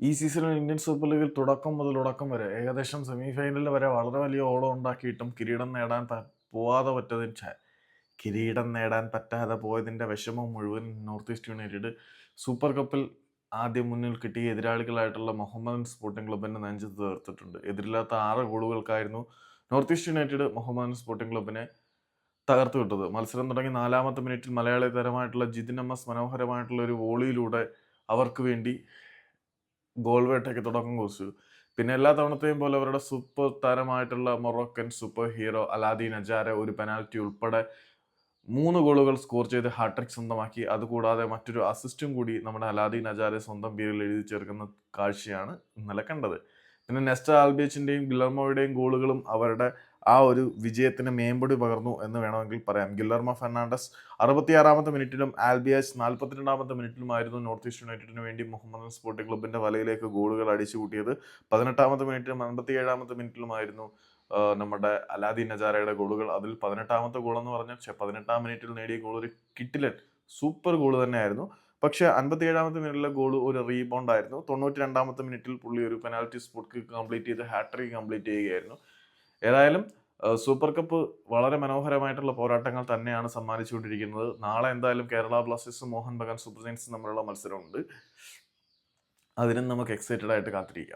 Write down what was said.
ഈ സീസണിൽ Indian super ലീഗിൽ തുടക്കം മുതൽ തുടക്കം വരെ ഏകദേശം സെമി ഫൈനലിൽ വരെ വളരെ വലിയ ഓളം ഉണ്ടാക്കിയിട്ടും കിരീടം നേടാൻ പോവാതെ പറ്റതിന് കിരീടം നേടാൻ പറ്റാതെ പോയതിന്റെ വിഷമം മുഴുവൻ നോർത്ത് ഈസ്റ്റ് യുണൈറ്റഡ് സൂപ്പർ കപ്പിൽ ആദ്യം മുന്നിൽ കിട്ടിയ എതിരാളികളായിട്ടുള്ള മുഹമ്മദൻ സ്പോർട്ടിംഗ് ക്ലബിന്റെ നെഞ്ചത്ത് തീർത്തിട്ടുണ്ട്. എതിരില്ലാത്ത ആറ് ഗോളുകൾക്കായിരുന്നു north east united Mohammedan sporting ക്ലബിനെ തകർത്തു വിട്ടത്. മത്സരം തുടങ്ങി നാലാമത്തെ മിനിറ്റിൽ മലയാളി താരമായിട്ടുള്ള ജിതിൻ എം എസ് മനോഹരമായിട്ടുള്ള ഒരു വോളിയിലൂടെ അവർക്ക് വേണ്ടി ഗോൾ വേട്ടയ്ക്ക് തുടക്കം കുറിച്ചു. പിന്നെ എല്ലാ തവണത്തെയും പോലെ അവരുടെ super താരമായിട്ടുള്ള Moroccan super hero Alaaeddine Ajaraie ഒരു പെനാൽറ്റി ഉൾപ്പെടെ മൂന്ന് ഗോളുകൾ സ്കോർ ചെയ്ത് ഹാട്രിക് സ്വന്തമാക്കി. അതുകൂടാതെ മറ്റൊരു അസിസ്റ്റും കൂടി നമ്മുടെ അലാദീൻ അജാരെ സ്വന്തം പേരിൽ എഴുതി ചേർക്കുന്ന കാഴ്ചയാണ് ഇന്നലെ കണ്ടത്. പിന്നെ നെസ്റ്റർ ആൽബേച്ചിന്റെയും ഗില്ലർമോയുടെയും ഗോളുകളും അവരുടെ ആ ഒരു വിജയത്തിന് മേമ്പൊടി പകർന്നു എന്ന് വേണമെങ്കിൽ പറയാം. ഗില്ലർമ ഫെർണാണ്ടസ് അറുപത്തിയാറാമത്തെ മിനിറ്റിലും ആൽബിയാസ് നാൽപ്പത്തിരണ്ടാമത്തെ മിനിറ്റിലുമായിരുന്നു നോർത്ത് ഈസ്റ്റ് യുണൈറ്റഡിന് വേണ്ടി മുഹമ്മദ് സ്പോർട്ടിംഗ് ക്ലബിന്റെ വലയിലേക്ക് ഗോളുകൾ അടിച്ചു കൂട്ടിയത്. പതിനെട്ടാമത്തെ മിനിറ്റിലും അൻപത്തിയേഴാമത്തെ മിനിറ്റിലുമായിരുന്നു നമ്മുടെ അലാദി നജാരയുടെ ഗോളുകൾ. അതിൽ പതിനെട്ടാമത്തെ ഗോൾ എന്ന് പറഞ്ഞാൽ പതിനെട്ടാം മിനിറ്റിൽ നേടിയ ഗോൾ ഒരു കിട്ടിലൻ സൂപ്പർ ഗോൾ തന്നെയായിരുന്നു. പക്ഷെ അൻപത്തി ഏഴാമത്തെ മിനിറ്റിലെ ഗോൾ ഒരു റീബൗണ്ട് ആയിരുന്നു തൊണ്ണൂറ്റി രണ്ടാമത്തെ മിനിറ്റിൽ പുള്ളി ഒരു പെനാൽറ്റി സ്പോട്ട് കംപ്ലീറ്റ് ചെയ്ത് ഹാട്രിക് കംപ്ലീറ്റ് ചെയ്യുകയായിരുന്നു. ഏതായാലും സൂപ്പർ കപ്പ് വളരെ മനോഹരമായിട്ടുള്ള പോരാട്ടങ്ങൾ തന്നെയാണ് സമ്മാനിച്ചുകൊണ്ടിരിക്കുന്നത്. നാളെ എന്തായാലും കേരള ബ്ലാസ്റ്റേഴ്സും മോഹൻ ബഗാൻ സൂപ്പർ ജയൻസും തമ്മിലുള്ള മത്സരമുണ്ട്. അതിനും നമുക്ക് എക്സൈറ്റഡ് ആയിട്ട് കാത്തിരിക്കാം.